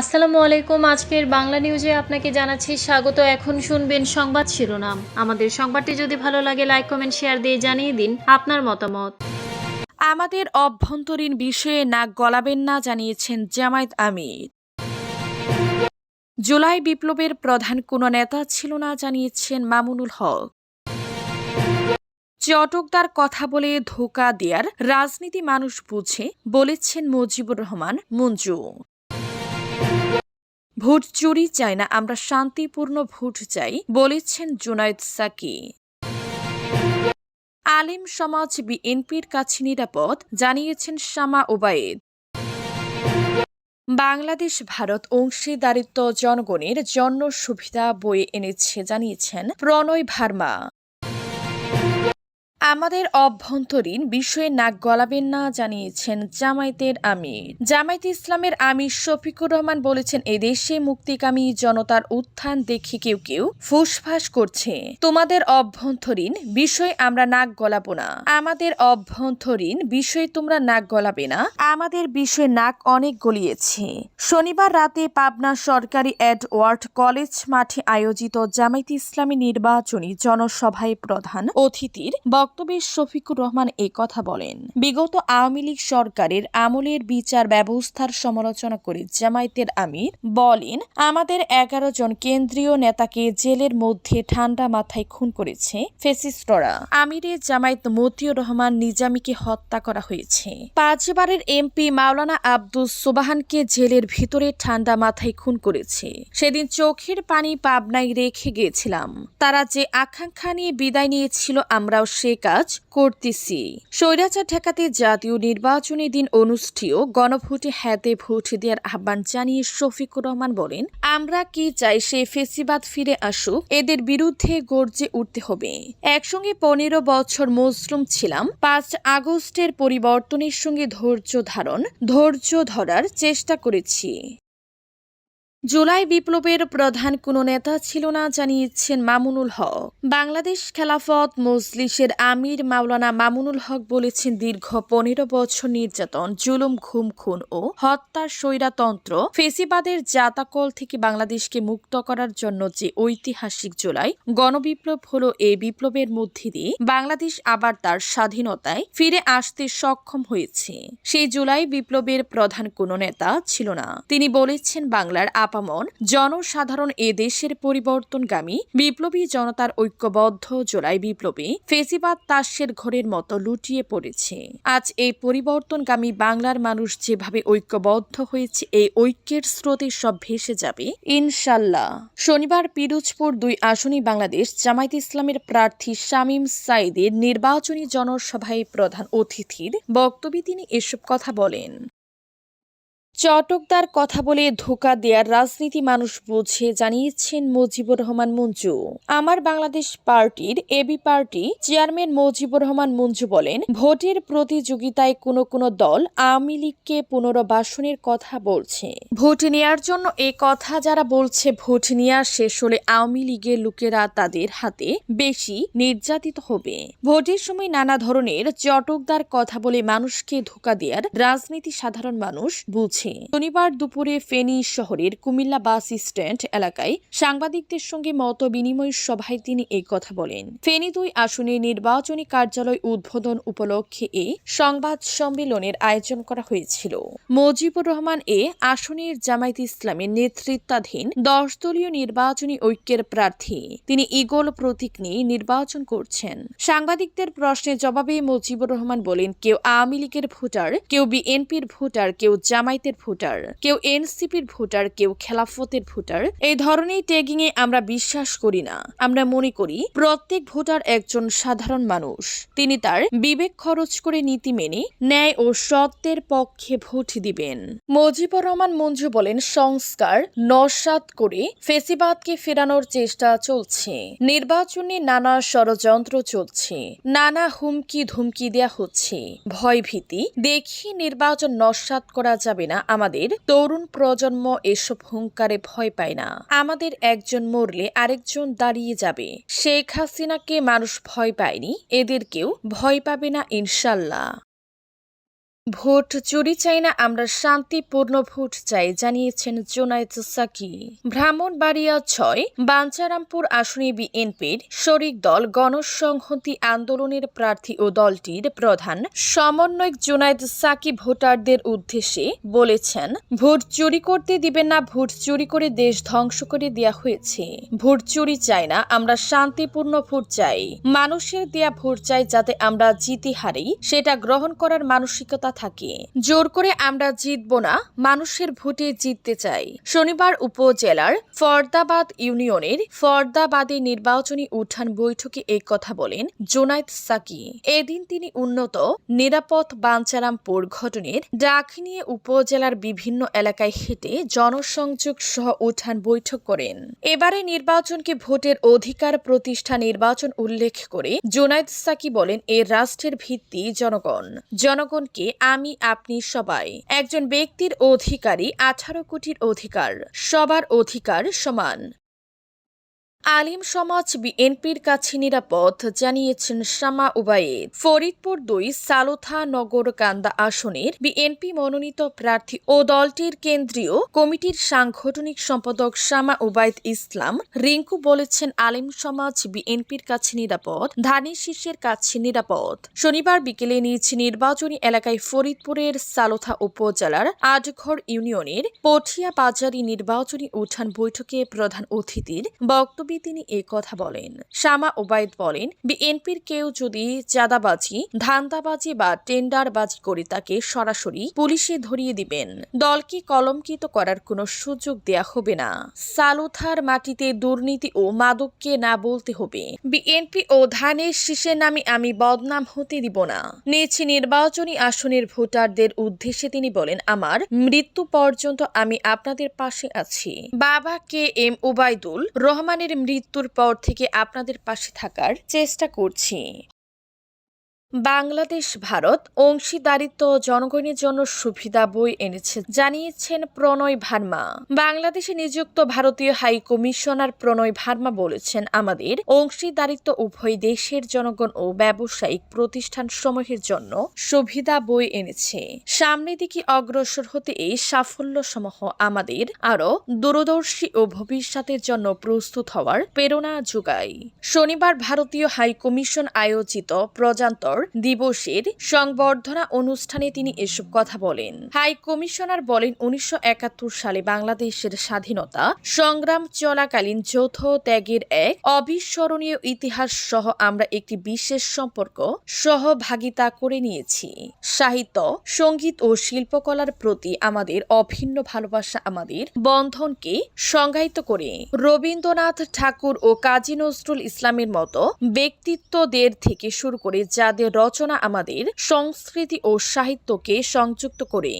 আসসালামু আলাইকুম। আজকের বাংলা নিউজে আপনাকে জানাচ্ছি স্বাগত। এখন শুনবেন সংবাদ শিরোনাম। আমাদের সংবাদটি যদি ভালো লাগে, লাইক, কমেন্ট, শেয়ার দিয়ে জানিয়ে দিন আপনার মতামত। আমাদের অভ্যন্তরীণ বিষয়ে নাক গলাবেন না, জানিয়েছেন জামায়াত আমির। জুলাই বিপ্লবের প্রধান কোনো নেতা ছিল না, জানিয়েছেন মামুনুল হক। চটকদার কথা বলে ধোকা দেয়ার রাজনীতি মানুষ বুঝে, বলেছেন মুজিবুর রহমান, মঞ্জু। ভোট চুরি চাই না, আমরা শান্তিপূর্ণ ভোট চাই, বলেছেন জুনায়দ সাকি। আলিম সমাজ বিএনপির কাছে নিরাপদ, জানিয়েছেন শামা ওবায়েদ। বাংলাদেশ, ভারত অংশীদারিত্ব জনগণের জন্য সুবিধা বয়ে এনেছে, জানিয়েছেন প্রণয় ভার্মা। আমাদের অভ্যন্তরীণ বিষয়ে নাক গলাবেন না, জানিয়েছেন জামায়াতের আমির। জামায়াত ইসলামের আমির শফিকুর রহমান বলেছেন, এদেশে মুক্তিকামী জনতার উত্থান দেখে কেউ কেউ ফুসফাস করছে। তোমাদের অভ্যন্তরীণ বিষয়ে আমরা নাক গলাবো না। আমাদের অভ্যন্তরীণ বিষয়ে তোমরা নাক গলাবে না। আমাদের বিষয়ে নাক অনেক গলিয়েছে। শনিবার রাতে পাবনা সরকারি এডওয়ার্ড কলেজ মাঠে আয়োজিত জামায়াত ইসলামী নির্বাচনী জনসভায় প্রধান অতিথির বক্তব্যে শফিকুর রহমান এ কথা বলেন, বিগত আওয়ামী লীগ সরকারের আমলের বিচার ব্যবস্থার সমালোচনা করে জামায়াতের আমির বলেন, আমাদের এগারো জন কেন্দ্রীয় নেতাকে জেলের মধ্যে ঠান্ডা মাথায় খুন করেছে ফেসিস্টরা। আমিরে জামায়াত মতিউর রহমান নিজামীকে হত্যা করা হয়েছে। পাঁচবারের এমপি মাওলানা আব্দুস সুবাহানকে জেলের ভিতরে ঠান্ডা মাথায় খুন করেছে। সেদিন চোখের পানি পাবনায় রেখে গিয়েছিলাম। তারা যে আকাঙ্ক্ষা নিয়ে বিদায় নিয়েছিল আমরাও সে কাজ করতেছি। স্বৈরাচার ঠেকাতে জাতীয় নির্বাচনী দিন অনুষ্ঠেয় গণভোটে হ্যাতে ভোট দেওয়ার আহ্বান জানিয়ে শফিকুর রহমান বলেন, আমরা কি চাই সে ফেসিবাদ ফিরে আসুক, এদের বিরুদ্ধে গর্জে উঠতে হবে। একসঙ্গে পনেরো বছর মজলুম ছিলাম, পাঁচ আগস্টের পরিবর্তনের সঙ্গে ধৈর্য ধারণ, ধৈর্য ধরার চেষ্টা করেছি। জুলাই বিপ্লবের প্রধান কোনো নেতা ছিল না, জানিয়েছেন মামুনুল হক। বাংলাদেশ খেলাফত মজলিসের আমির মাওলানা মামুনুল হক বলেছেন, দীর্ঘ পনেরো বছর নির্যাতন, জুলুম ঘুম খুন ও হত্যার স্বৈরাতন্ত্র ফেসিবাদের জাতাকল থেকে বাংলাদেশকে মুক্ত করার জন্য যে ঐতিহাসিক জুলাই গণবিপ্লব হলো এই বিপ্লবের মধ্যে দিয়ে বাংলাদেশ আবার তার স্বাধীনতায় ফিরে আসতে সক্ষম হয়েছে। সেই জুলাই বিপ্লবের প্রধান কোনো নেতা ছিল না। তিনি বলেছেন, বাংলার আপামন জনসাধারণ এ দেশের পরিবর্তনগামী, বিপ্লবী জনতার ঐক্যবদ্ধ, জোলাই বিপ্লবী, ফেসিবাদ তাসের ঘরের মতো লুটিয়ে পড়েছে। আজ এই পরিবর্তনগামী বাংলার মানুষ যেভাবে ঐক্যবদ্ধ হয়েছে, এই ঐক্যের স্রোতে সব ভেসে যাবে, ইনশাল্লাহ। শনিবার পিরোজপুর দুই আসনী বাংলাদেশ জামায়াত ইসলামের প্রার্থী শামীম সাইদের নির্বাচনী জনসভায় প্রধান অতিথির বক্তব্যে তিনি এসব কথা বলেন। চটকদার কথা বলে ধোকা দেয়ার রাজনীতি মানুষ বুঝে জানিয়েছেন মুজিবুর রহমান মঞ্জু। আমার বাংলাদেশ পার্টির AB party chairman Mujibur Rahman Manju বলেন, ভোটের প্রতিযোগিতায় কোনো কোনো দল আওয়ামী লীগকে পুনর্বাসনের কথা বলছে। ভোট নেয়ার জন্য এ কথা যারা বলছে ভোট নেওয়া শেষ হলে আওয়ামী লীগের লোকেরা তাদের হাতে বেশি নির্যাতিত হবে। ভোটের সময় নানা ধরনের চটকদার কথা বলে মানুষকে ধোকা দেওয়ার রাজনীতি সাধারণ মানুষ বুঝে শনিবার দুপুরে ফেনী শহরের কুমিল্লা বাস স্ট্যান্ড এলাকায় সাংবাদিকদের সঙ্গে মত বিনিময় সভায় তিনি এই কথা বলেন। ফেনী দুই আসনে নির্বাচনী কার্যালয় উদ্বোধন উপলক্ষে এ সংবাদ সম্মেলনের আয়োজন করা হয়েছিল। মুজিবুর রহমান এ আসনের জামায়াত ইসলামের নেতৃত্বাধীন দশ দলীয় নির্বাচনী ঐক্যের প্রার্থী। তিনি ইগল প্রতীক নিয়ে নির্বাচন করছেন। সাংবাদিকদের প্রশ্নের জবাবে মুজিবুর রহমান বলেন, কেউ আওয়ামী লীগের ভোটার, কেউ বিএনপির ভোটার, কেউ জামায়াতের ভোটার, কেউ এনসিপির ভোটার, কেউ খেলাফতের ভোটার, এই ধরনের ট্যাগিং এ আমরা বিশ্বাস করি না। আমরা মনে করি প্রত্যেক ভোটার একজন সাধারণ মানুষ। তিনি তার বিবেক খরচ করে নীতি মেনে ন্যায় ও সত্যের পক্ষে ভোট দিবেন। মুজিবুর রহমান মঞ্জু বলেন, সংস্কার নস্বাত করে ফেসিবাদকে ফেরানোর চেষ্টা চলছে। নির্বাচনে নানা ষড়যন্ত্র চলছে। নানা হুমকি ধুমকি দেয়া হচ্ছে। ভয়ভীতি। দেখি নির্বাচন নস্বাত করা যাবে না। আমাদের তরুণ প্রজন্ম এসব হুঙ্কারে ভয় পায় না। আমাদের একজন মরলে আরেকজন দাঁড়িয়ে যাবে। শেখ হাসিনাকে মানুষ ভয় পায়নি, এদেরকেও ভয় পাবে না ইনশাল্লাহ। ভোট, চুরি চাই না, আমরা শান্তিপূর্ণ ভোট চাই, জানিয়েছেন জোনায়েদ সাকি। ব্রাহ্মণবাড়িয়া ছয়, বাঞ্চারামপুর আসনে বিএনপির শরিক দল গণসংহতি আন্দোলনের প্রার্থী ও দলটির প্রধান সমন্বয়ক জোনায়েদ সাকি ভোটারদের উদ্দেশ্যে বলেছেন, ভোট চুরি করতে দিবেন না, ভোট চুরি করে দেশ ধ্বংস করে দেয়া হয়েছে। ভোট চুরি চাই না, আমরা শান্তিপূর্ণ ভোট চাই। মানুষের দেয়া ভোট চাই যাতে আমরা জিতে হারি, সেটা গ্রহণ করার মানসিকতা থাকে। জোর করে আমরা জিতব না, মানুষের ভোটে জিততে চাই। শনিবার উপজেলার ফরদাবাদ ইউনিয়নের ফরদাবাদে নির্বাচনী উঠান বৈঠকে এই কথা বলেন জোনায়েদ সাকি। এদিন তিনি উন্নত, নিরাপদ বাঞ্চারামপুর ঘটনের ডাক নিয়ে উপজেলার বিভিন্ন এলাকায় হেঁটে জনসংযোগ সহ উঠান বৈঠক করেন। এবারে নির্বাচনকে ভোটের অধিকার প্রতিষ্ঠা নির্বাচন উল্লেখ করে জোনায়েদ সাকি বলেন, এ রাষ্ট্রের ভিত্তি জনগণ। জনগণকে আমি আপনি সবাই। একজন ব্যক্তির অধিকারী আঠারো কোটির অধিকার। সবার অধিকার সমান। আলিম সমাজ বিএনপির কাছে নিরাপদ, জানিয়েছেন শামা উবায়েদ। ফরিদপুর দুই সালোথা নগর কান্দা আসনের বিএনপি মনোনীত প্রার্থী ও দলটির কেন্দ্রীয় কমিটির সাংগঠনিক সম্পাদক শামা উবায়দ ইসলাম রিঙ্কু বলেছেন, আলিম সমাজ বিএনপির কাছে নিরাপদ, ধানের শীর্ষের কাছে নিরাপদ। শনিবার বিকেলে নিজ নির্বাচনী এলাকায় ফরিদপুরের সালোথা উপজেলার আটঘর ইউনিয়নের পটিয়া বাজারি নির্বাচনী উঠান বৈঠকে প্রধান অতিথির বক্তব্যে তিনি এ কথা বলেন। শামা ওবায়দ বলেন, বিএনপির কেউ যদি চাঁদাবাজি, ধান্দাবাজি বা টেন্ডারবাজি করে তাকে সরাসরি পুলিশে ধরিয়ে দিবেন, দলকে কলঙ্কিত করার কোনো সুযোগ দেয়া হবে না। সালুথার মাটিতে দুর্নীতি ও মাদককে না বলতে হবে। বিএনপি ও ধানের শীষের নামে আমি বদনাম হতে দিব না। নিজ নির্বাচনী আসনের ভোটারদের উদ্দেশ্যে তিনি বলেন, আমার মৃত্যু পর্যন্ত আমি আপনাদের পাশে আছি। বাবা কে এম ওবায়দুল রহমানের মৃত্যুর পর থেকে আপনাদের পাশে থাকার চেষ্টা করছি। বাংলাদেশ, ভারত অংশীদারিত্ব জনগণের জন্য সুবিধা বই এনেছে, জানিয়েছেন প্রণয় ভার্মা। বাংলাদেশে নিযুক্ত ভারতীয় হাই কমিশনার প্রণয় ভার্মা বলেছেন, আমাদের অংশীদারিত্ব উভয় দেশের জনগণ ও ব্যবসায়িক প্রতিষ্ঠান সমূহের জন্য সুবিধা বই এনেছে। সামনের দিকে অগ্রসর হতে এই সাফল্য সমূহ আমাদের আরও দূরদর্শী ও ভবিষ্যতের জন্য প্রস্তুত হওয়ার প্রেরণা যোগায়। শনিবার ভারতীয় হাই কমিশন আয়োজিত প্রজান্তর দিবসের সংবর্ধনা অনুষ্ঠানে তিনি এসব কথা বলেন। হাই কমিশনার বলেন, উনিশশো একাত্তর সালে বাংলাদেশের স্বাধীনতা সংগ্রাম চলাকালীন যৌথ ত্যাগের এক অবিস্মরণীয় ইতিহাস সহ আমরা একটি বিশেষ সম্পর্ক সহভাগিতা করে নিয়েছি। সাহিত্য, সংগীত ও শিল্পকলার প্রতি আমাদের অভিন্ন ভালোবাসা আমাদের বন্ধনকে সংজ্ঞায়িত করে। রবীন্দ্রনাথ ঠাকুর ও কাজী নজরুল ইসলামের মতো ব্যক্তিত্বদের থেকে শুরু করে যাদের রচনা আমাদের সংস্কৃতি ও সাহিত্যকে সংযুক্ত করে।